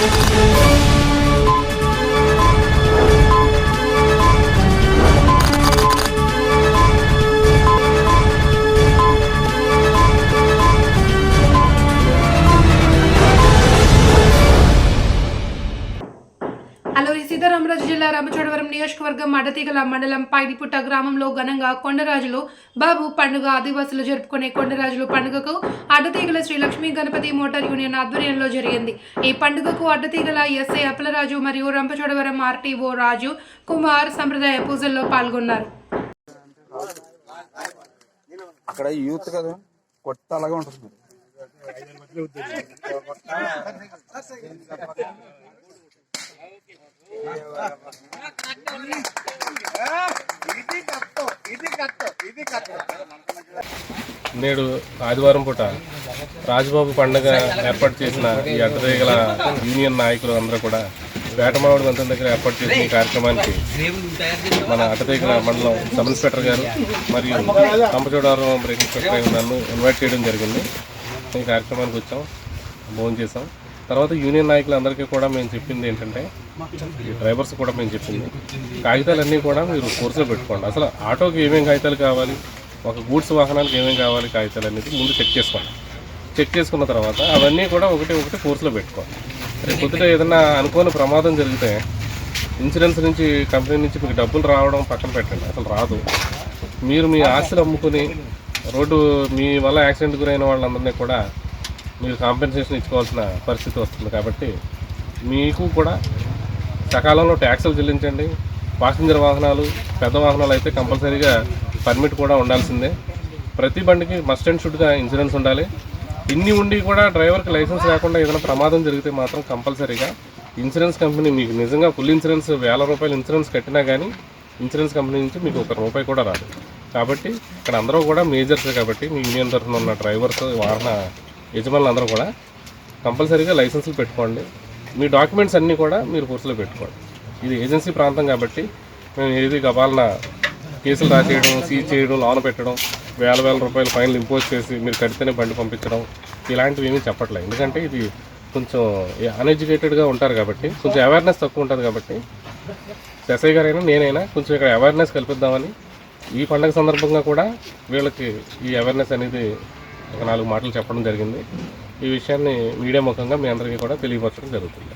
Música Alluri Sitaramaraju జిల్లా రామచోడవరం నియోజకవర్గం మడతీగల మండలం పైడిపుట్ట గ్రామంలో ఘనంగా కొండరాజులు బాబు పండుగ ఆదివాసులు జరుపుకునే కొండరాజులు పండుగకు అడ్డతీగల శ్రీ లక్ష్మీ గణపతి మోటార్ యూనియన్ ఆధ్వర్యంలో జరిగింది. ఈ పండుగకు అడ్డతీగల ఎస్ఐ అప్పలరాజు మరియు రంపచోడవరం ఆర్టీఓ రాజు కుమార్ సంప్రదాయ పూజల్లో పాల్గొన్నారు. అక్కడ యూత్ కదా? కొత్త అలాగే ఉంటుంది. నేడు ఆదివారం పూట రాజబాబు పండుగ ఏర్పాటు చేసిన ఈ అడ్డరేగల యూనియన్ నాయకులు అందరూ కూడా వేటమావిడి మంత్రం దగ్గర ఏర్పాటు చేసిన ఈ కార్యక్రమానికి మన అడ్డరేగల మండలం సబ్ ఇన్స్పెక్టర్ గారు మరియు కంపచోడవరం బ్రేక్ ఇన్స్పెక్టర్ నన్ను ఇన్వైట్ చేయడం జరిగింది. ఈ కార్యక్రమానికి వచ్చాం భోజనం చేసాం తర్వాత యూనియన్ నాయకులందరికీ కూడా మేము చెప్పింది ఏంటంటే డ్రైవర్స్ కూడా మేము చెప్పింది. కాగితాలన్నీ కూడా మీరు కోర్సులో పెట్టుకోండి. అసలు ఆటోకి ఏమేమి కాగితాలు కావాలి? ఒక గూడ్స్ వాహనానికి ఏమేమి కావాలి కాగితాలు అనేది ముందు చెక్ చేసుకోండి. చెక్ చేసుకున్న తర్వాత అవన్నీ కూడా ఒకటి ఒకటి కోర్సులో పెట్టుకోండి. రేపు పొద్దుట ఏదైనా అనుకోని ప్రమాదం జరిగితే ఇన్సూరెన్స్ నుంచి కంపెనీ నుంచి మీకు డబ్బులు రావడం పక్కన పెట్టండి. అసలు రాదు. మీరు మీ ఆస్తులు అమ్ముకుని రోడ్డు మీ వల్ల యాక్సిడెంట్ గురైన వాళ్ళందరినీ కూడా మీరు కాంపెన్సేషన్ ఇచ్చుకోవాల్సిన పరిస్థితి వస్తుంది కాబట్టి మీకు కూడా సకాలంలో ట్యాక్సులు చెల్లించండి. పాసింజర్ వాహనాలు పెద్ద వాహనాలు అయితే కంపల్సరీగా పర్మిట్ కూడా ఉండాల్సిందే. ప్రతి బండికి మస్ట్ అండ్ షుడ్గా ఇన్సూరెన్స్ ఉండాలి. ఇన్ని ఉండి కూడా డ్రైవర్కి లైసెన్స్ లేకుండా ఏదైనా ప్రమాదం జరిగితే మాత్రం కంపల్సరీగా ఇన్సూరెన్స్ కంపెనీ మీకు నిజంగా ఫుల్ ఇన్సూరెన్స్ వేల రూపాయలు ఇన్సూరెన్స్ కట్టినా కానీ ఇన్సూరెన్స్ కంపెనీ నుంచి మీకు ఒక రూపాయి కూడా రాదు. కాబట్టి ఇక్కడ అందరూ కూడా మేజర్స్ కాబట్టి మీ యూనియన్ తరఫున ఉన్న డ్రైవర్స్ వాహన యజమానులు అందరూ కూడా కంపల్సరీగా లైసెన్సులు పెట్టుకోండి. మీ డాక్యుమెంట్స్ అన్నీ కూడా మీరు కోర్సులో పెట్టుకోండి. ఇది ఏజెన్సీ ప్రాంతం కాబట్టి మేము ఏది గబాలన కేసులు రాసేయడం సీజ్ చేయడం లోన్ పెట్టడం వేల వేల రూపాయలు ఫైన్లు ఇంపోజ్ చేసి మీరు కడితేనే బండి పంపించడం ఇలాంటివి ఏమీ చెప్పట్లేదు. ఎందుకంటే ఇది కొంచెం అన్ఎడ్యుకేటెడ్గా ఉంటారు కాబట్టి కొంచెం అవేర్నెస్ తక్కువ ఉంటుంది కాబట్టి ఎస్ఐ గారైనా నేనైనా కొంచెం ఇక్కడ అవేర్నెస్ కల్పిద్దామని ఈ పండగ సందర్భంగా కూడా వీళ్ళకి ఈ అవేర్నెస్ అనేది ఒక నాలుగు మాటలు చెప్పడం జరిగింది. ఈ విషయాన్ని మీడియా ముఖంగా మీ అందరికీ కూడా తెలియపరచడం జరుగుతుంది.